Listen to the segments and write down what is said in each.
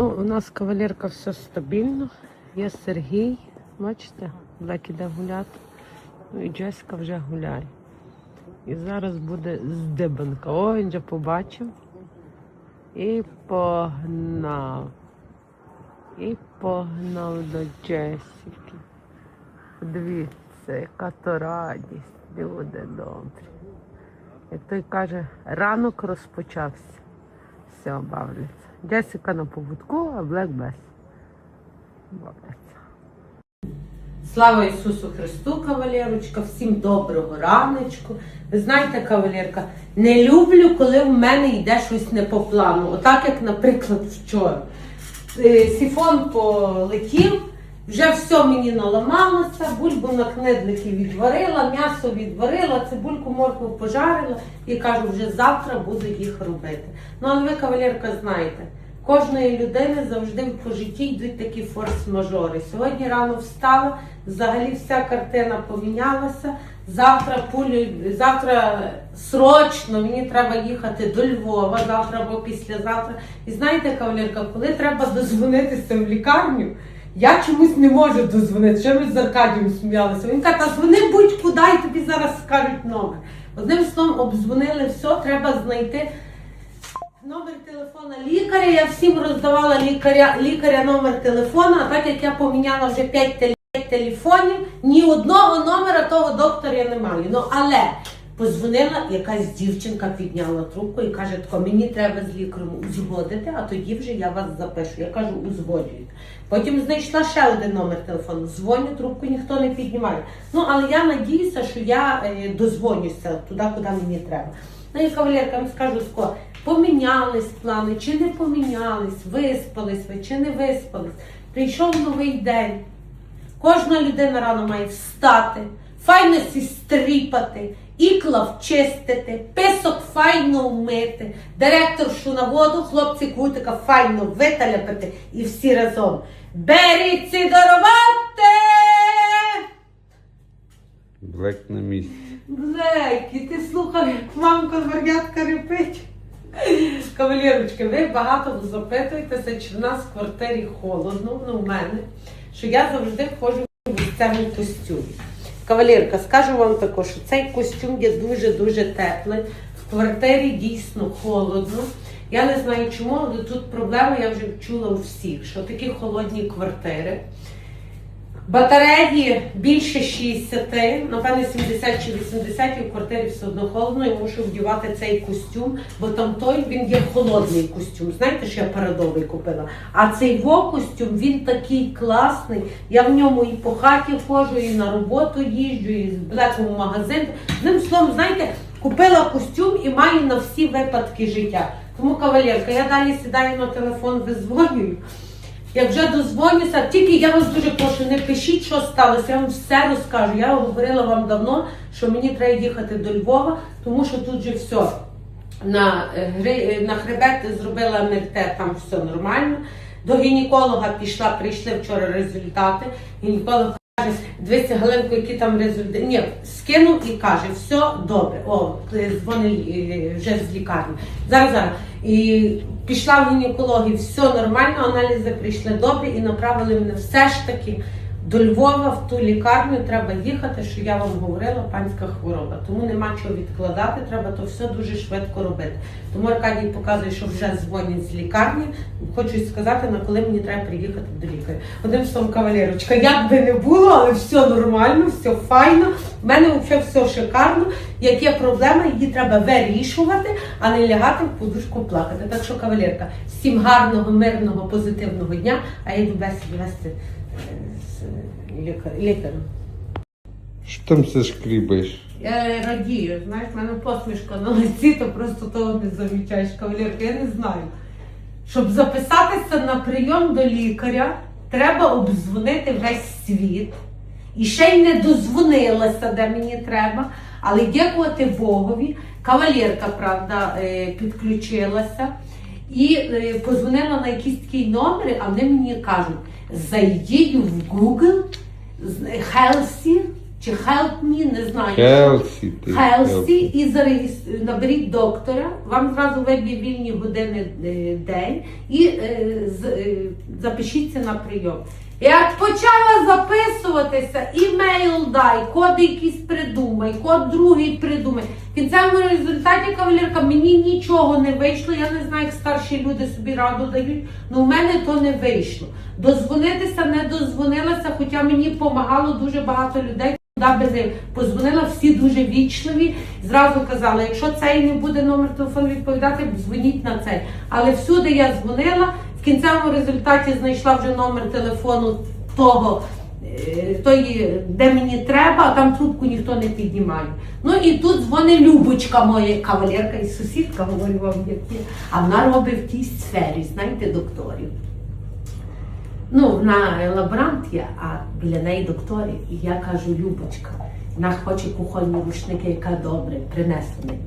Ну, у нас кавалерка все стабільно. Є Сергій, бачите, Блек іде гуляти. Ну і Джеська вже гуляє. І зараз буде здибанка. О, він вже побачив. І погнав. І погнав до Джесіки. Подивіться, яка то радість. Люди добрі. Як той каже, ранок розпочався. Все, бавляться. Джесіка на поводку, а Блек без. Слава Ісусу Христу, кавалерочка, всім доброго раночку. Ви знаєте, кавалерка, не люблю, коли в мене йде щось не по плану. Отак, як, наприклад, вчора. Е, Сіфон полетів, вже все мені наламалося, бульбу на кнедлики відварила, м'ясо відварила, цибульку моркву пожарила і кажу, вже завтра буду їх робити. Ну, але ви, кавалерка, знаєте, кожної людини завжди по житті йдуть такі форс-мажори. Сьогодні рано встала, взагалі вся картина помінялася. Завтра пулю, завтра срочно мені треба їхати до Львова, завтра або післязавтра. І знаєте, кавалерка, коли треба дозвонитися в лікарню, я чомусь не можу дозвонити. Що ми з Аркадієм сміялися? Він каже, дзвони будь-куди і тобі зараз скажуть номер. Одним словом, обдзвонили все, треба знайти номер телефона лікаря. Я всім роздавала лікаря, лікаря номер телефона, а так як я поміняла вже 5 телефонів, телефонів, ні одного номера того доктора я не маю. Ну але позвонила якась дівчинка, підняла трубку і каже, мені треба з лікарем узгодити, а тоді вже я вас запишу. Я кажу, узгоджуйте. Потім знайшла ще один номер телефону. Дзвоню, трубку ніхто не піднімає. Ну але я надіюся, що я е, дозвонюся туди, куди мені треба. Ну і кавалерка, скажу тако, помінялись плани, чи не помінялись, виспались ви, чи не виспались. Прийшов новий день. Кожна людина рано має встати, файно сі стріпати, ікла вчистити, писок файно вмити, директоршу на воду, хлопці кутика файно виталяпити і всі разом. Беріться до роботи! Блек на місці. Блекі, ти слухав, як мамка звернятка репить. Кавалерочки, ви багато запитуєтеся, чи в нас в квартирі холодно, ну в мене, що я завжди ходжу в цьому костюмі. Кавалерка, скажу вам також, що цей костюм є дуже-дуже теплий. В квартирі дійсно холодно. Я не знаю чому, але тут проблема, я вже чула у всіх, що такі холодні квартири. Батареї більше 60, напевне 70 чи 80 і в квартирі все одно холодно, і мушу вдівати цей костюм, бо там той він є холодний костюм. Знаєте, що я парадовий купила. А цей во костюм він такий класний. Я в ньому і по хаті ходжу, і на роботу їжджу, і з блеком в магазин. Одним словом, знаєте, купила костюм і маю на всі випадки життя. Тому, кавалерка, я далі сідаю на телефон, визвонюю. Як вже дозвонюся, тільки я вас дуже прошу, не пишіть, що сталося, я вам все розкажу. Я говорила вам давно, що мені треба їхати до Львова, тому що тут же все. На, е, е, на хребет зробила МРТ, там все нормально. До гінеколога пішла, прийшли вчора результати. Гінеколог каже, Галинку, які там результати. Ні, скинув і каже, все добре. О, дзвонить е, вже з лікарні. Зараз, зараз. І пішла в гінекологію, все нормально, аналізи прийшли добре і направили мене все ж таки до Львова в ту лікарню треба їхати, що я вам говорила, панська хвороба. Тому нема чого відкладати, треба то все дуже швидко робити. Тому Аркадій показує, що вже дзвонять з лікарні. Хочу сказати, на коли мені треба приїхати до лікаря. Одним словом, кавалерочка, як би не було, але все нормально, все файно. У мене взагалі все шикарно. Як є проблема, її треба вирішувати, а не лягати в подушку плакати. Так що, кавалерка, всім гарного, мирного, позитивного дня, а я йду бесіду вести лікар- лікарем. Що там все шкрібаєш? Я радію, знаєш, в мене посмішка на лиці, то просто того не замічаєш, кавалерка, я не знаю. Щоб записатися на прийом до лікаря, треба обдзвонити весь світ. І ще й не дозвонилася, де мені треба. Але дякувати Богові, кавалерка, правда, е, підключилася і е, позвонила на якісь такі номери, а вони мені кажуть, зайдіть в Google, Хелсі, чи Help Me, не знаю. Хелсі. Healthy, healthy. і зареєс- наберіть доктора, вам зразу виб'є вільні години е, день і е, з- е, запишіться на прийом. Як почала записуватися, імейл дай, коди якісь придумай, код другий придумай. В кінцевому результаті кавалерка мені нічого не вийшло. Я не знаю, як старші люди собі раду дають. але в мене то не вийшло. Дозвонитися не дозвонилася, хоча мені допомагало дуже багато людей. Позвонила, всі дуже вічливі. Зразу казала, якщо цей не буде номер телефону відповідати, дзвоніть на цей. Але всюди я дзвонила, в кінцевому результаті знайшла вже номер телефону того, е, тої, де мені треба, а там трубку ніхто не піднімає. Ну і тут дзвонить Любочка моя кавалерка і сусідка, говорю вам, як є. А вона робить в тій сфері, знаєте, докторів. Ну, вона лаборант є, а біля неї докторів. І я кажу, Любочка, вона хоче кухонні рушники, яка добре, принесла мені.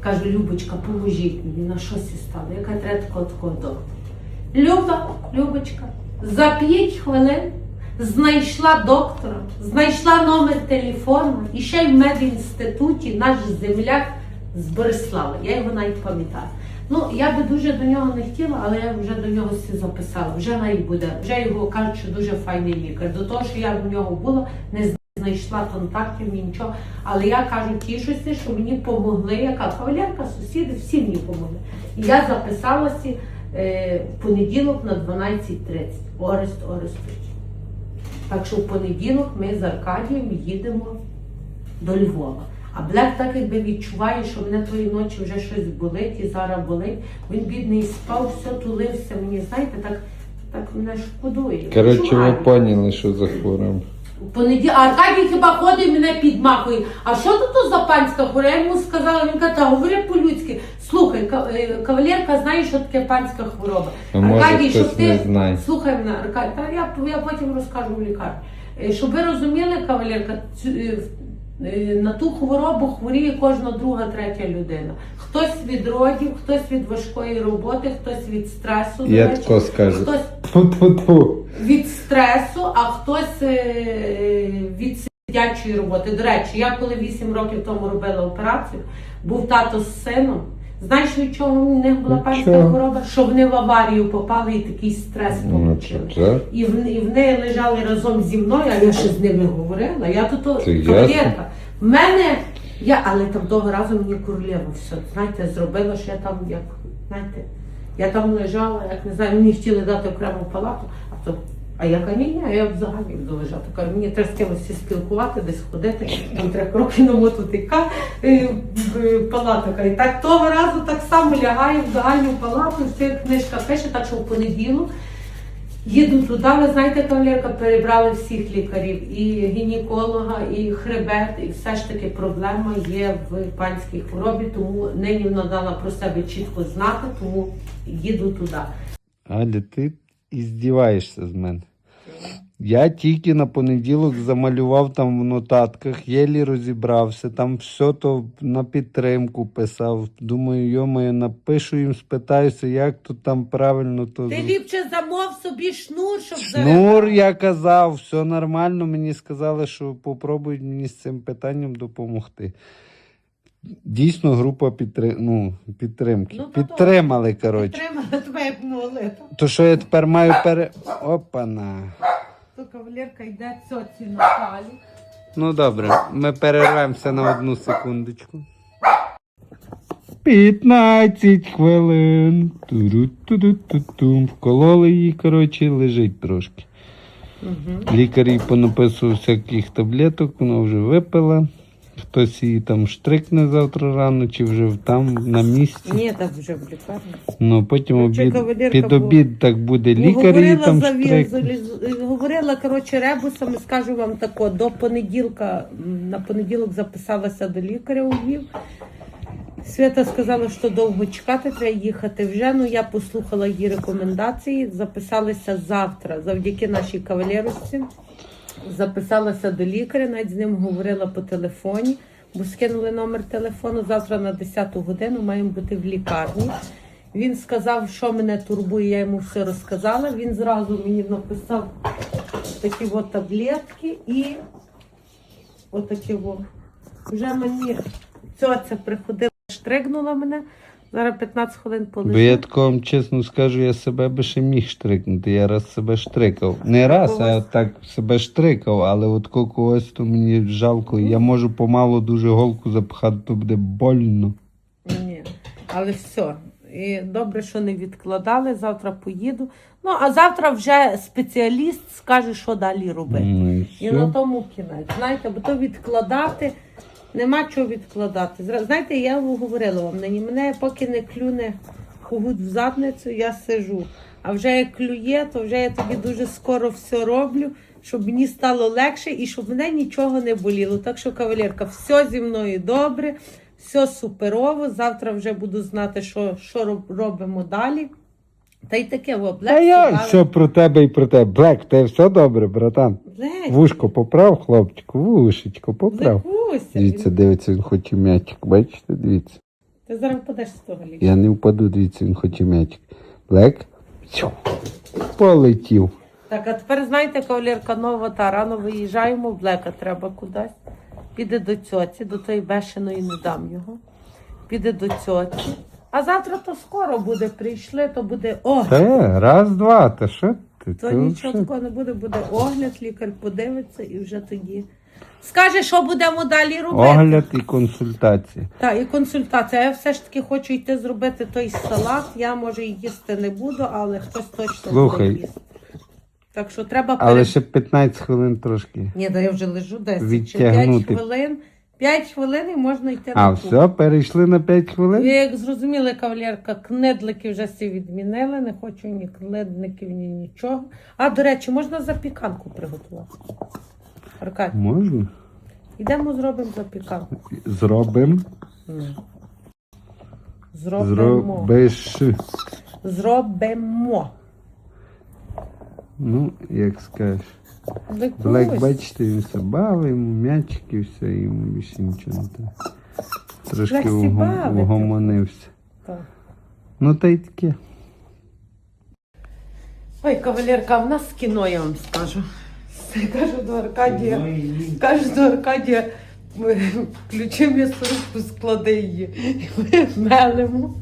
Кажу, Любочка, поможіть мені, на щось стало, яка треба такого такого доктора. Люба, Любочка, за 5 хвилин знайшла доктора, знайшла номер телефону і ще й в медінституті наш земляк з Борислава. Я його навіть пам'ятаю. Ну, я би дуже до нього не хотіла, але я вже до нього все записала. Вже навіть буде. Вже його кажуть, що дуже файний лікар. До того, що я в нього була, не знайшла контактів, нічого. Але я кажу, тішуся, що мені помогли. Яка кавалерка, сусіди, всі мені помогли. І я записалася е, в понеділок на 12.30. Орест, Орестович. Так що в понеділок ми з Аркадієм їдемо до Львова. А Блек так якби відчуває, що мене тої ночі вже щось болить і зараз болить. Він бідний спав, все тулився. Мені знаєте, так, так мене шкодує. Коротше, ви поняли, що захворів. Понеділ... Аркадій хіба ходить мене підмахує. А що тут за панська хвороба? Я йому сказала, він каже, «Та говори по-людськи. Слухай, е, кавалерка знає, що таке панська хвороба. А може Аркадій, щоб ти слухай мене, Аркадій, та я, я потім розкажу в лікарні. Е, Щоб ви розуміли, кавалерка, цю, е, на ту хворобу хворіє кожна друга, третя людина. Хтось від родів, хтось від важкої роботи, хтось від стресу. Я тако скажу. Хтось. Від стресу, а хтось е, від сидячої роботи. До речі, я коли 8 років тому робила операцію, був тато з сином. Знаєш, від чого в них була панська хвороба? Що вони в аварію попали і такий стрес Ну, так. І в, і вони лежали разом зі мною, а я ще з ними говорила. Я тут Це. В мене, я, але там того разу мені королева все, знаєте, зробила, що я там як, знаєте, я там лежала, як не знаю, мені хотіли дати окрему палату, а. А я ні, ні, я взагалі буду лежати. Кажу, мені треба з кимось спілкувати, десь ходити, там треба кроки намотувати ка е, в. І так того разу так само лягаю в загальну палату, все книжка пише, так що в понеділок Їду туди, ви знаєте, кавалерка, перебрали всіх лікарів, і гінеколога, і хребет, і все ж таки проблема є в панській хворобі, тому нині вона дала про себе чітко знати, тому їду туди. Аля, ти іздіваєшся з мене. Я тільки на понеділок замалював там в нотатках, єлі розібрався, там все то на підтримку писав. Думаю, йомаю, напишу їм, спитаюся, як тут там правильно то. Ти ліпше замов собі шнур, щоб Шнур, я казав, все нормально. Мені сказали, що попробують мені з цим питанням допомогти. Дійсно, група підтри... ну, підтримки. Ну, то Підтримали, коротше. Підтримала тебе як молитва. То що я тепер маю пере. Опана. То кавалерка йде цьоці Наталі. Ну добре, ми перервемося на одну секундочку. 15 хвилин. Туру-ту-ту-ту-тум. Вкололи її, коротше, лежить трошки. Угу. Лікар їй понаписував всяких таблеток, вона вже випила. Хтось її там штрикне завтра рано, чи вже там на місці. Ні, так вже в лікарні. Ну потім обід, під обід так буде Ну, лікар її там за штрикне. говорила, коротше, ребусами, скажу вам тако, до понеділка, на понеділок записалася до лікаря у Львів. Свята сказала, що довго чекати, треба їхати вже. Ну, я послухала її рекомендації, записалася завтра, завдяки нашій кавалерусі. Записалася до лікаря, навіть з ним говорила по телефоні, бо скинули номер телефону. Завтра на 10 годину маємо бути в лікарні. Він сказав, що мене турбує, я йому все розказала. Він зразу мені написав такі от таблетки і Отакі во. Вже мені цьоця приходила, штригнула мене. Зараз 15 хвилин полежу. Бо я тако вам чесно скажу, я себе би ще міг штрикнути. Я раз себе штрикав. Не раз, а так себе штрикав, але от когось то мені жалко. Я можу помалу дуже голку запхати, то буде больно. Ні, але все. І добре, що не відкладали. Завтра поїду. Ну, а завтра вже спеціаліст скаже, що далі робити. Ну, і І на тому кінець. Знаєте, бо то відкладати, нема чого відкладати. Знаєте, я говорила вам, мене поки не клюне когут в задницю, я сижу. А вже як клює, то вже я тоді дуже скоро все роблю, щоб мені стало легше і щоб мене нічого не боліло. Так що, кавалерка, все зі мною добре, все суперово. Завтра вже буду знати, що, що робимо далі. Та й таке, во, Та Блек я сказала- все про тебе і про тебе. Блек, тебе все добре, братан. Блек, Вушко поправ, хлопчику, вушечко поправ. Блекуся, Дивіться, дивиться, він хоче м'ячик. Бачите, дивіться. Ти зараз впадеш з того ліжка. Я не впаду, дивіться, він хоче м'ячик. Блек. Тю. Полетів. Так, а тепер знаєте, кавалерка нова та рано виїжджаємо, Блека треба кудись. Піде до цьоці, до тої бешеної не дам його. Піде до цьоці. А завтра то скоро буде. Прийшли, то буде огляд. Та, раз, два, та що ти? То нічого що? такого не буде, буде огляд, лікар подивиться і вже тоді. Скаже, що будемо далі робити. Огляд і консультація. Так, і консультація. Я все ж таки хочу йти зробити той салат. Я може і їсти не буду, але хтось точно Слухай. буде їсти. Так що треба Але перед- ще 15 хвилин трошки. Ні, да я вже лежу 10 чи 5 Відтягнути. хвилин. 5 хвилин і можна йти А, на кухню. все, перейшли на 5 хвилин? Ви як зрозуміли, кавалерка, кнедлики вже всі відмінили, не хочу ні кнедликів, ні нічого. А, до речі, можна запіканку приготувати. Аркадій, Можна. йдемо зробимо запіканку. Зробимо. Зробимо. Зробиш. Зробимо. Ну, як скажеш. Блек, бачите, він все бавив, йому м'ячики, все, йому більше нічого не треба. Трошки Лексі угом- угомонився. Так. Ну та й таке. Ой, кавалерка, а в нас кіно, я вам скажу. Кажу до Аркадія. Кажу до Аркадія, включи м'ясорубку, склади її. Ми мелимо.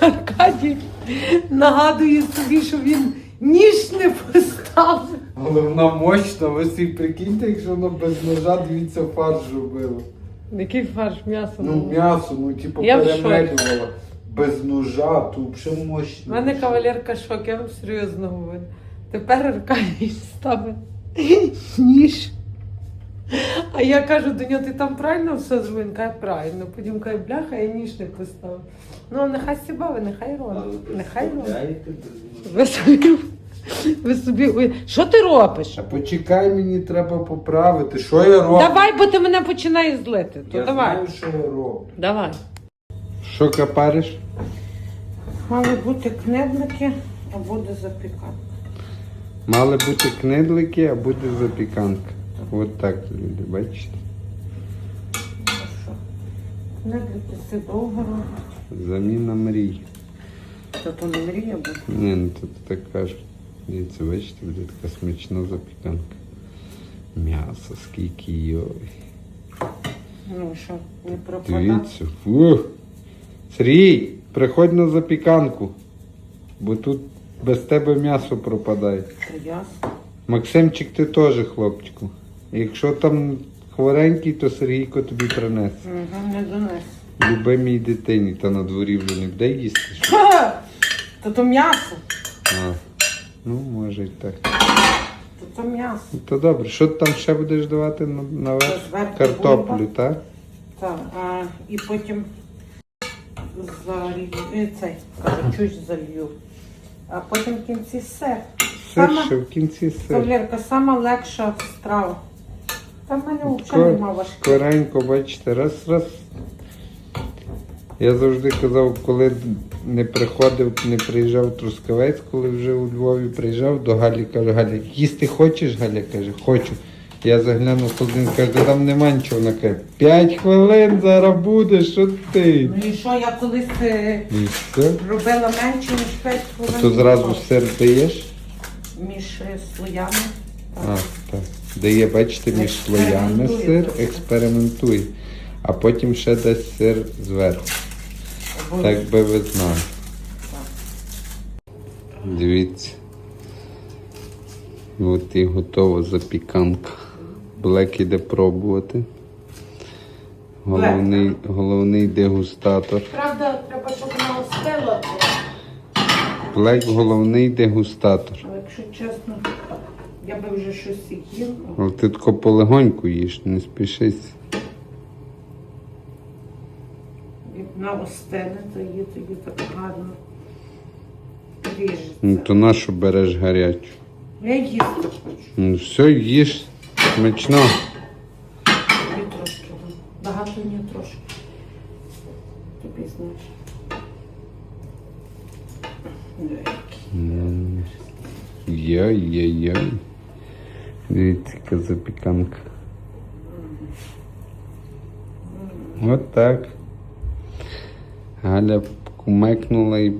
Аркадій нагадує собі, що він ніж не поставив. Але вона мощна, ви собі прикиньте, якщо вона без ножа, дивіться, фарш робила. Який фарш м'ясо? Ну, м'ясо, ну типу Я в шокі. перемелювала. Без ножа, то взагалі У мощно. мене кавалерка шок, я вам серйозно говорю. Тепер Аркадій ставить ніж. А я кажу до нього, ти там правильно все зробив? Він каже, правильно. Потім каже, бляха, я ніж не поставив. Ну, нехай сібави, нехай робить. Нехай робить. Ви собі, ви собі, що ти робиш? А почекай, мені треба поправити. Що я роблю? Давай, бо ти мене починаєш злити. То я давай. знаю, що я роблю. Давай. Що капариш? Мали бути кнедлики, а буде запіканка. Мали бути книдлики, а буде запіканка. От так, люди, бачите? Ну? Кнедлики все довго роблять. Заміна мрій. Та то не мрія буде. Ні, ну тут так кажуть. Дивіться, бачите, буде така смачна запіканка. М'ясо, скільки йой. Ну що, не пропадає. Дивіться. Фух. Сергій, приходь на запіканку. Бо тут без тебе м'ясо пропадає. Та ясно. Максимчик, ти теж, хлопчику. Якщо там хворенький, то Сергійко тобі принесе. Угу, не донес. Любимій дитині, та на дворі вже не буде їсти. що? То то м'ясо. А. Ну, може і так. То то м'ясо. Ну, То добре, що ти там ще будеш давати на, на вас? Зверху Картоплю, бульба. так? Так, а, і потім залью, е, цей, кажу, чуть залью. А потім в кінці сир. Сир Сама- ще в кінці сир. Кавалерка, сама легша страва. Та в мене взагалі нема важких. Скоренько, бачите, раз, раз. Я завжди казав, коли не приходив, не приїжджав Трускавець, коли вже у Львові приїжджав, до Галі каже, Галя, їсти хочеш? Галя каже, хочу. Я заглянув холодильник, каже, там нема нічого. Вона каже, п'ять хвилин зараз буде, що ти? Ну і що, я колись е, І все. робила менше, ніж 5 хвилин. То зразу сир даєш? Між е, слоями. А, так. Дає, бачите, між слоями сир, експериментує. А потім ще дасть сир зверху. Так би ви знали. Дивіться. От і готова запіканка. Блек іде пробувати. Головний, головний дегустатор. Правда, треба, щоб вона остила. Блек головний дегустатор. Але якщо чесно, я би вже щось їла. Але ти тако полегоньку їш, не спішись. Остине, то її тоді так гарно ріжеться. Ну то на що береш гарячу? Я їсти хочу. Ну все, їж. Смачно. Тобі трошки. Багато не трошки. Тобі знаєш. Деякі. Йой-йой-йой. Дивіться, яка запіканка. От так. Галя кумекнула і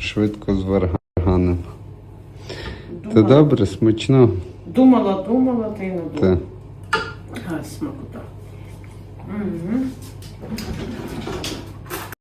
швидко зверганила. Та добре, смачно. думала, думала, та й не Та. думала. А, смакота. Угу.